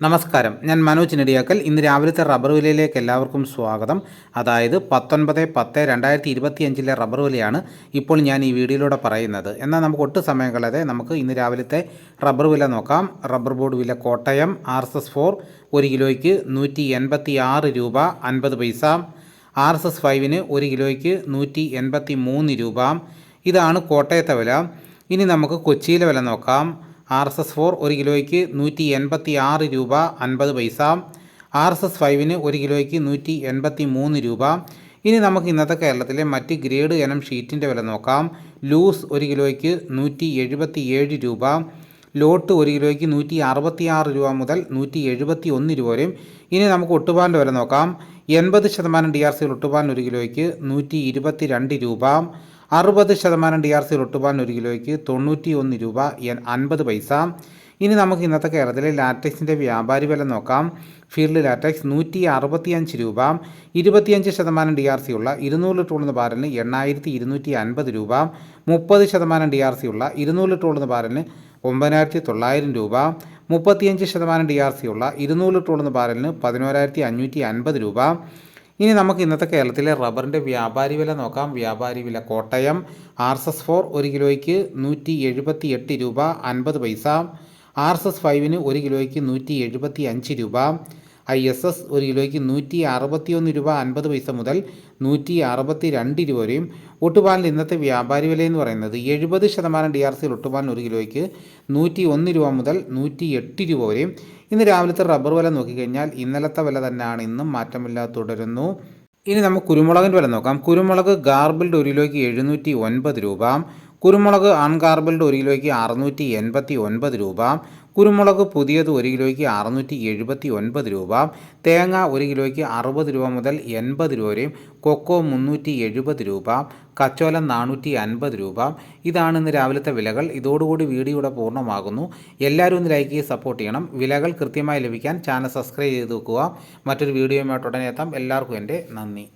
നമസ്കാരം. ഞാൻ മനോജ് നെടിയാക്കൽ. ഇന്ന് രാവിലത്തെ റബ്ബർ വിലയിലേക്ക് എല്ലാവർക്കും സ്വാഗതം. അതായത് പത്തൊൻപത് പത്ത് രണ്ടായിരത്തി ഇരുപത്തി അഞ്ചിലെ റബ്ബർ വിലയാണ് ഇപ്പോൾ ഞാൻ ഈ വീഡിയോയിലൂടെ പറയുന്നത്. എന്നാൽ നമുക്ക് ഒട്ടും സമയം കളയാതെ നമുക്ക് ഇന്ന് രാവിലത്തെ റബ്ബർ വില നോക്കാം. റബ്ബർ ബോർഡ് വില Kottayam R S S four ഒരു കിലോയ്ക്ക് നൂറ്റി എൺപത്തി ആറ് രൂപ അൻപത് പൈസ. ആർ എസ് എസ് ഫൈവിന് ഒരു കിലോയ്ക്ക് നൂറ്റി എൺപത്തി മൂന്ന് രൂപ. ഇതാണ് കോട്ടയത്തെ വില. ഇനി നമുക്ക് കൊച്ചിയിലെ വില നോക്കാം. ആർ എസ് എസ് ഫോർ ഒരു കിലോയ്ക്ക് നൂറ്റി എൺപത്തി ആറ് രൂപ അൻപത് പൈസ. ആർ എസ് എസ് ഫൈവിന് ഒരു കിലോയ്ക്ക് നൂറ്റി എൺപത്തി മൂന്ന് രൂപ. ഇനി നമുക്ക് ഇന്നത്തെ കേരളത്തിലെ മറ്റ് ഗ്രേഡ് ഇനം ഷീറ്റിന്റെ വില നോക്കാം. ലൂസ് ഒരു കിലോയ്ക്ക് നൂറ്റി എഴുപത്തി ഏഴ് രൂപ. ലോട്ട് ഒരു കിലോയ്ക്ക് നൂറ്റി അറുപത്തി ആറ് രൂപ മുതൽ നൂറ്റി എഴുപത്തി ഒന്ന് രൂപ വരെയും. ഇനി നമുക്ക് ഒട്ടുപാലിന്റെ വില നോക്കാം. എൺപത് ശതമാനം ഡി ആർ സിയിൽ ഒട്ടുപാലിന് ഒരു കിലോയ്ക്ക് നൂറ്റി ഇരുപത്തി രണ്ട് രൂപ. അറുപത് ശതമാനം ഡി ആർ സി റൊട്ടുപാൻ ഒരു കിലോയ്ക്ക് തൊണ്ണൂറ്റി ഒന്ന് രൂപ അൻപത് പൈസ. ഇനി നമുക്ക് ഇന്നത്തെ കേരളത്തിലെ ലാറ്റക്സിന്റെ വ്യാപാരി വില നോക്കാം. ഫീൽഡ് ലാറ്റക്സ് നൂറ്റി അറുപത്തിയഞ്ച് രൂപ. ഇരുപത്തിയഞ്ച് ശതമാനം ഡി ആർ സി ഉള്ള ഇരുന്നൂറ് ലിറ്റർ ഉള്ള ബാരലിന് എണ്ണായിരത്തി ഇരുന്നൂറ്റി അൻപത് രൂപ. മുപ്പത് ശതമാനം ഡി ആർ സി ഉള്ള ഇരുന്നൂറ് ലിറ്റർ ഉള്ള ബാരലിന് ഒമ്പതിനായിരത്തി തൊള്ളായിരം രൂപ. മുപ്പത്തിയഞ്ച് ശതമാനം ഡി ആർ സി ഉള്ള ഇരുന്നൂറ് ലിറ്റർ ഉള്ള ബാരലിന് പതിനോരായിരത്തി അഞ്ഞൂറ്റി അൻപത് രൂപ. ഇനി നമുക്ക് ഇന്നത്തെ കേരളത്തിലെ റബ്ബറിന്റെ വ്യാപാരി വില നോക്കാം. വ്യാപാരി വില Kottayam R S S four ഒരു കിലോയ്ക്ക് നൂറ്റി എഴുപത്തി എട്ട് രൂപ അൻപത് പൈസ. ആർ എസ് എസ് ഫൈവിന് ഒരു കിലോയ്ക്ക് നൂറ്റി എഴുപത്തി അഞ്ച് രൂപ. ഐ എസ് എസ് ഒരു കിലോയ്ക്ക് നൂറ്റി അറുപത്തി ഒന്ന് രൂപ അൻപത് പൈസ മുതൽ നൂറ്റി അറുപത്തി രണ്ട് രൂപ വരെയും ഒട്ടുപാലിന്റെ ഇന്നത്തെ വ്യാപാരി വില എന്ന് പറയുന്നത് എഴുപത് ശതമാനം ഡി ആർ സിയിൽ ഒട്ടുപാലിന് ഒരു കിലോയ്ക്ക് നൂറ്റി ഒന്ന് രൂപ മുതൽ നൂറ്റി എട്ട് രൂപ വരെയും. ഇന്ന് രാവിലത്തെ റബ്ബർ വില നോക്കിക്കഴിഞ്ഞാൽ ഇന്നലത്തെ വില തന്നെയാണ്. ഇന്നും മാറ്റമില്ലാതെ തുടരുന്നു. ഇനി നമുക്ക് കുരുമുളകിന്റെ വില നോക്കാം. കുരുമുളക് ഗാർബിൾഡ് ഒരു കിലോയ്ക്ക് എഴുന്നൂറ്റി ഒൻപത് രൂപ. കുരുമുളക് അൺഗാർബിൾഡ് ഒരു കിലോയ്ക്ക് അറുന്നൂറ്റി എൺപത്തി ഒൻപത് രൂപ. കുരുമുളക് പുതിയത് ഒരു കിലോയ്ക്ക് അറുന്നൂറ്റി എഴുപത്തി ഒൻപത് രൂപ തേങ്ങ ഒരു കിലോയ്ക്ക് അറുപത് രൂപ മുതൽ എൺപത് രൂപ വരെയും കൊക്കോ മുന്നൂറ്റി എഴുപത് രൂപ കച്ചോലം നാനൂറ്റി അൻപത് രൂപ. ഇതാണ് ഇന്ന് രാവിലത്തെ വിലകൾ. ഇതോടുകൂടി വീഡിയോയുടെ പൂർണമാകുന്നു. എല്ലാവരും ഒന്ന് ലൈക്ക് ചെയ്ത് സപ്പോർട്ട് ചെയ്യണം. വിലകൾ കൃത്യമായി ലഭിക്കാൻ ചാനൽ സബ്സ്ക്രൈബ് ചെയ്ത് വെക്കുക. മറ്റൊരു വീഡിയോയുമായിട്ട് ഉടനെ എത്താം. എല്ലാവർക്കും എന്റെ നന്ദി.